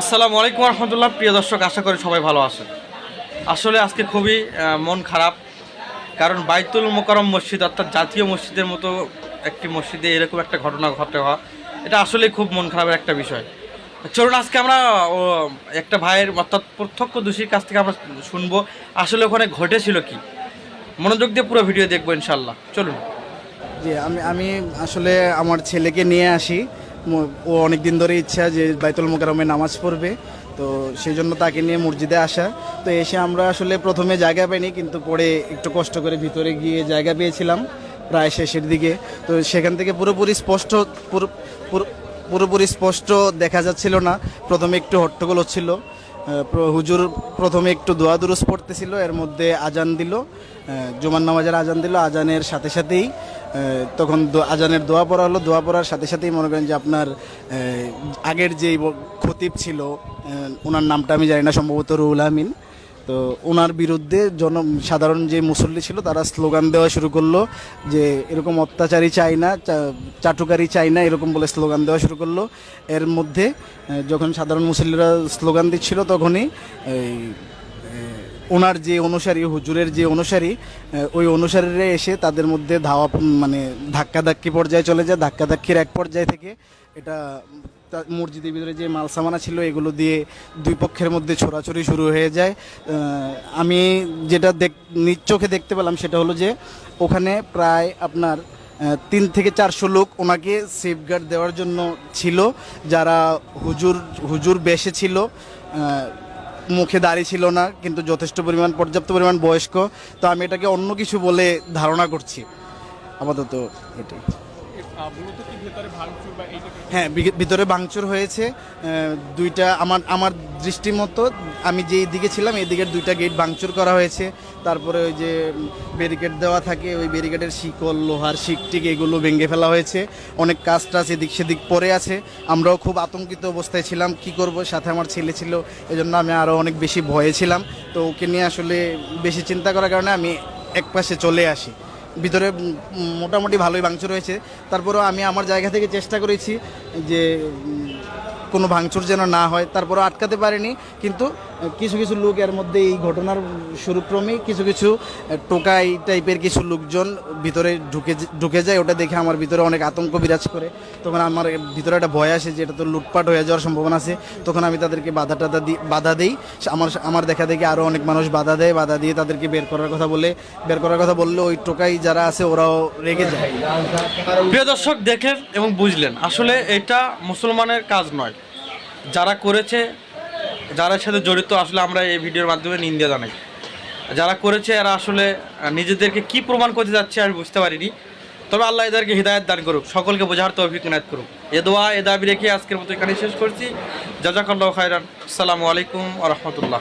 আসসালামু আলাইকুম রহমতুল্লাহ প্রিয় দর্শক, আশা করি সবাই ভালো আছেন। আসলে আজকে খুবই মন খারাপ, কারণ বাইতুল মোকারম মসজিদ, অর্থাৎ জাতীয় মসজিদের মতো একটি মসজিদে এরকম একটা ঘটনা ঘটে হওয়া, এটা আসলে খুব মন খারাপের একটা বিষয়। চলুন আজকে আমরা একটা ভাইয়ের, অর্থাৎ প্রত্যক্ষ দোষীর কাছ থেকে আমরা শুনব, আসলে ওখানে ঘটেছিল কি? মনোযোগ দিয়ে পুরো ভিডিও দেখব ইনশাল্লাহ চলুন। জি, আমি আমি আসলে আমার ছেলেকে নিয়ে আসি। ও অনেক দিন ধরে ইচ্ছা যে বাইতুল মোকারমে নামাজ পড়বে, তো সেই জন্য তাকে নিয়ে মসজিদে আসা। তো এসে আমরা আসলে প্রথমে জায়গা পাইনি, কিন্তু পরে একটু কষ্ট করে ভিতরে গিয়ে জায়গা পেয়েছিলাম প্রায় শেষের দিকে। তো সেখান থেকে পুরোপুরি স্পষ্ট, পুরো- পুরো- পুরোপুরি স্পষ্ট দেখা যাচ্ছিল না। প্রথমে একটু হট্টগোল হচ্ছিল। হুজুর প্রথমে একটু দোয়া দুরুস পড়তেছিল, এর মধ্যে আজান দিল। জুমার নামাজের আজান দিল, আজানের সাথে সাথেই তখন আজানের দোয়া পড়া হলো। দোয়া পড়ার সাথে সাথেই মনে করেন যে আপনার আগের যেই খতিব ছিল ওনার নামটা আমি জানি না, সম্ভবত রুহুল আমিন। তো ওনার বিরুদ্ধে জন সাধারণ যে মুসল্লি ছিল, তারা স্লোগান দেওয়া শুরু করল যে এরকম অত্যাচারী চাই না চাটুকারি চাই না, এরকম বলে স্লোগান দেওয়া শুরু করল। এর মধ্যে যখন সাধারণ মুসল্লিরা স্লোগান দিচ্ছিল, তখনই ওনার যে অনুসারী, হুজুরের যে অনুসারী ওই অনুসারীরা এসে তাদের মধ্যে ধাওয়া মানে ধাক্কাধাক্কি পর্যায়ে চলে যায়, ধাক্কাধাক্কির এক পর্যায় থেকে এটা মসজিদের ভিতরে যে মালসামানা ছিল, এগুলো দিয়ে দুই পক্ষের মধ্যে ছোড়াছড়ি শুরু হয়ে যায়। আমি যেটা দেখ, নিজ চোখে দেখতে পেলাম সেটা হলো যে ওখানে প্রায় আপনার তিন থেকে চারশো লোক ওনাকে সেফগার্ড দেওয়ার জন্য ছিল, যারা হুজুর হুজুর বেশে ছিল। মুখে দাঁড়িয়ে ছিল না, কিন্তু যথেষ্ট পরিমাণ, পর্যাপ্ত পরিমাণ বয়স্ক। তো আমি এটাকে অন্য কিছু বলে ধারণা করছি। আপাতত এটাই। হ্যাঁ ভিতরে ভাঙচুর হয়েছে। দুইটা আমার আমার দৃষ্টি মতো আমি যেই দিকে ছিলাম, এই দিকের দুইটা গেট ভাঙচুর করা হয়েছে। তারপরে ওই যে ব্যারিকেড দেওয়া থাকে, ওই ব্যারিকেডের শিকল, লোহার শিকটিক এগুলো ভেঙে ফেলা হয়েছে। অনেক কাজ টাজ এদিক সেদিক পড়ে আছে। আমরাও খুব আতঙ্কিত অবস্থায় ছিলাম, কি করব? সাথে আমার ছেলে ছিল, এজন্য আমি আরও অনেক বেশি ভয়ে ছিলাম। তো ওকে নিয়ে আসলে বেশি চিন্তা করার কারণে আমি এক পাশে চলে আসি। ভিতরে মোটামুটি ভালোই ভাঙচুর হয়েছে। তারপরেও আমি আমার জায়গা থেকে চেষ্টা করেছি যে কোনো ভাঙচুর যেন না হয়। তারপরেও আটকাতে পারিনি। কিন্তু কিছু কিছু লোক এর মধ্যে এই ঘটনার শুরুক্রমেই কিছু কিছু টোকাই টাইপের কিছু লোকজন ভিতরে ঢুকে ঢুকে যায়। ওটা দেখে আমার ভিতরে অনেক আতঙ্ক বিরাজ করে। তখন আমার ভিতরে একটা ভয় আসে যে এটা তো লুটপাট হয়ে যাওয়ার সম্ভাবনা আছে। তখন আমি তাদেরকে বাধা টাধা দিই বাধা দিই। আমার আমার দেখা দেখে আরও অনেক মানুষ বাধা দেয়, বাধা দিয়ে তাদেরকে বের করার কথা বলে। বের করার কথা বললে ওই টোকাই যারা আছে ওরাও রেগে যায়। প্রিয় দর্শক, দেখেন এবং বুঝলেন। আসলে এটা মুসলমানের কাজ নয়। যারা করেছে যারা সাথে জড়িত, আসলে আমরা এই ভিডিওর মাধ্যমে নিন্দা জানাই। যারা করেছে, এরা আসলে নিজেদেরকে কি প্রমাণ করতে যাচ্ছে আমি বুঝতে পারিনি। তবে আল্লাহ এদেরকে হৃদায়ত দান করুক, সকলকে বোঝার তো নায়ত করুক। এ দোয়া, এ দাবি রেখে আজকের মতো এখানে শেষ করছি। জাজাকাল্লাহ খায়রান। আসসালামু আলাইকুম আ রহমতুল্লাহ।